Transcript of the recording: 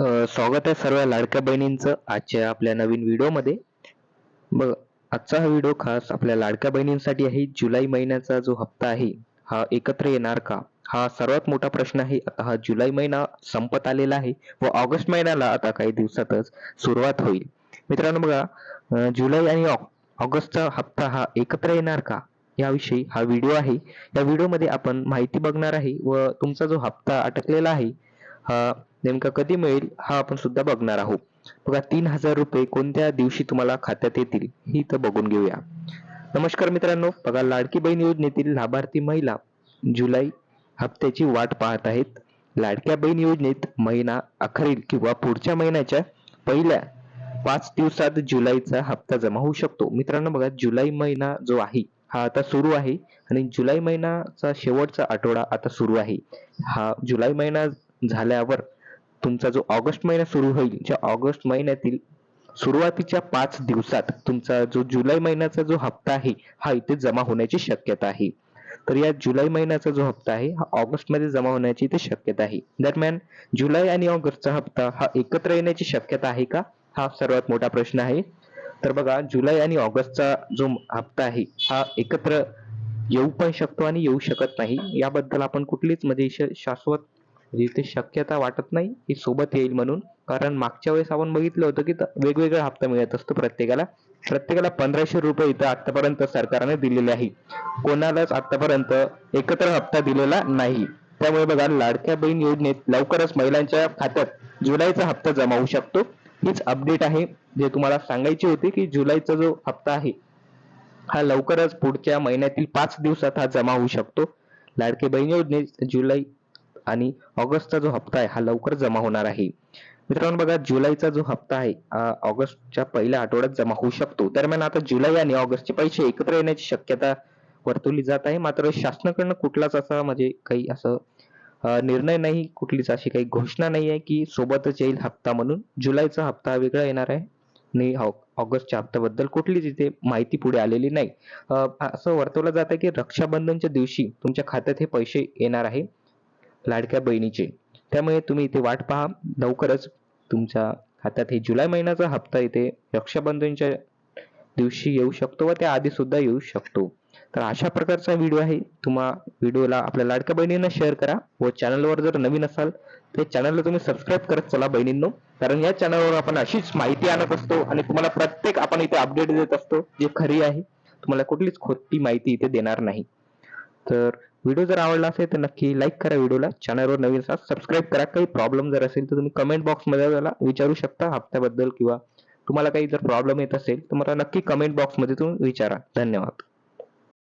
स्वागत आहे सर्व लाडक्या बहिणींचं आजच्या आपल्या नवीन व्हिडिओमध्ये. बघ आजचा हा व्हिडिओ खास आपल्या लाडक्या बहिणींसाठी आहे. जुलै महिन्याचा जो हप्ता आहे हा एकत्र येणार का? हा सर्वात मोठा प्रश्न आहे. आता हा जुलै महिना संपत आलेला आहे व ऑगस्ट महिन्याला आता काही दिवसातच सुरुवात होईल. मित्रांनो बघा जुलै आणि ऑग- ऑगस्टचा हप्ता हा एकत्र येणार का? याविषयी हा व्हिडिओ आहे. या व्हिडिओमध्ये आपण माहिती बघणार आहे व तुमचा जो हप्ता अटकलेला आहे हा नेमका कधी मिळेल हा आपण सुद्धा बघणार आहोत. बघा तीन हजार रुपये कोणत्या दिवशी तुम्हाला खात्यात येतील ही तर बघून घेऊया. नमस्कार मित्रांनो बघा लाडकी बहीण योजनेतील लाभार्थी महिला जुलै हप्त्याची वाट पाहत आहेत. लाडक्या बहीण योजनेत महिना अखेरील किंवा पुढच्या महिन्याच्या पहिल्या पाच दिवसात जुलैचा हप्ता जमा होऊ शकतो. मित्रांनो बघा जुलै महिना जो आहे हा आता सुरू आहे आणि जुलै महिन्याचा शेवटचा आठवडा आता सुरू आहे. हा जुलै महिना झाल्यावर तुमचा जो ऑगस्ट महिना सुरू होईल ज्या ऑगस्ट महिन्यातील सुरुवातीच्या पाच दिवसात तुमचा जो जुलै महिन्याचा जो हप्ता आहे हा इथे जमा होण्याची शक्यता आहे. तर या जुलै महिन्याचा जो हप्ता आहे हा ऑगस्टमध्ये जमा होण्याची इथे शक्यता आहे. दरम्यान जुलै आणि ऑगस्टचा हप्ता हा एकत्र येण्याची शक्यता आहे का? हा सर्वात मोठा प्रश्न आहे. तर बघा जुलै आणि ऑगस्टचा जो हप्ता आहे हा एकत्र येऊ पण शकतो आणि येऊ शकत नाही. याबद्दल आपण कुठलीच म्हणजे शाश्वत जिथे इथे शक्यता वाटत नाही की सोबत येईल म्हणून. कारण मागच्या वेळेस आपण बघितलं होतं की वेगवेगळा हप्ता मिळत असतो प्रत्येकाला. प्रत्येकाला पंधराशे रुपये इथं आतापर्यंत सरकारने दिलेले आहे. कोणालाच आतापर्यंत एकत्र हप्ता दिलेला नाही. त्यामुळे बघा लाडक्या बहीण योजनेत लवकरच महिलांच्या खात्यात जुलैचा हप्ता जमा होऊ शकतो. हीच अपडेट आहे. जे तुम्हाला सांगायची होती की जुलैचा जो हप्ता आहे हा लवकरच पुढच्या महिन्यातील पाच दिवसात हा जमा होऊ शकतो. लाडके बहीण योजनेत जुलै आणि ऑगस्टचा जो हप्ता आहे हा लवकर जमा होणार आहे. मित्रांनो बघा जुलैचा जो हप्ता आहे ऑगस्टच्या पहिल्या आठवड्यात जमा होऊ शकतो. दरम्यान आता जुलै आणि ऑगस्टचे पैसे एकत्र येण्याची शक्यता वर्तवली जात आहे. मात्र शासनाकडनं कुठलाच असा म्हणजे काही असं निर्णय नाही कुठलीच अशी काही घोषणा नाही आहे की सोबतच येईल हप्ता म्हणून. जुलैचा हप्ता वेगळा येणार आहे. आणि ऑगस्टच्या हप्त्याबद्दल कुठलीच इथे माहिती पुढे आलेली नाही. असं वर्तवलं जातं की रक्षाबंधनच्या दिवशी तुमच्या खात्यात हे पैसे येणार आहे. लाडक्या बहिणीचे. त्यामुळे तुम्ही इथे वाट पहा. लवकरच तुमच्या हातात हे जुलै महिन्याचा हप्ता इथे रक्षाबंधनच्या दिवशी येऊ शकतो व त्या आधी सुद्धा येऊ शकतो. तर अशा प्रकारचा व्हिडिओ आहे. तुम्हा व्हिडिओला आपल्या लाडक्या बहिणींना शेअर करा व चॅनलवर जर नवीन असाल तर चॅनलला तुम्ही सबस्क्राईब करत चला बहिणींनो. कारण या चॅनलवर आपण अशीच माहिती आणत असतो आणि तुम्हाला प्रत्येक आपण इथे अपडेट देत असतो जे खरी आहे. तुम्हाला कुठलीच खोटी माहिती इथे देणार नाही. तर व्हिडिओ जर आवडला असेल तर नक्की लाईक करा व्हिडिओला चॅनलवर नवीन असाल सबस्क्राईब करा. काही प्रॉब्लेम जर असेल तर तुम्ही कमेंट बॉक्समध्ये मला विचारू शकता हप्त्याबद्दल किंवा तुम्हाला काही जर प्रॉब्लेम येत असेल तर मला नक्की कमेंट बॉक्समध्ये तुम्ही विचारा. धन्यवाद.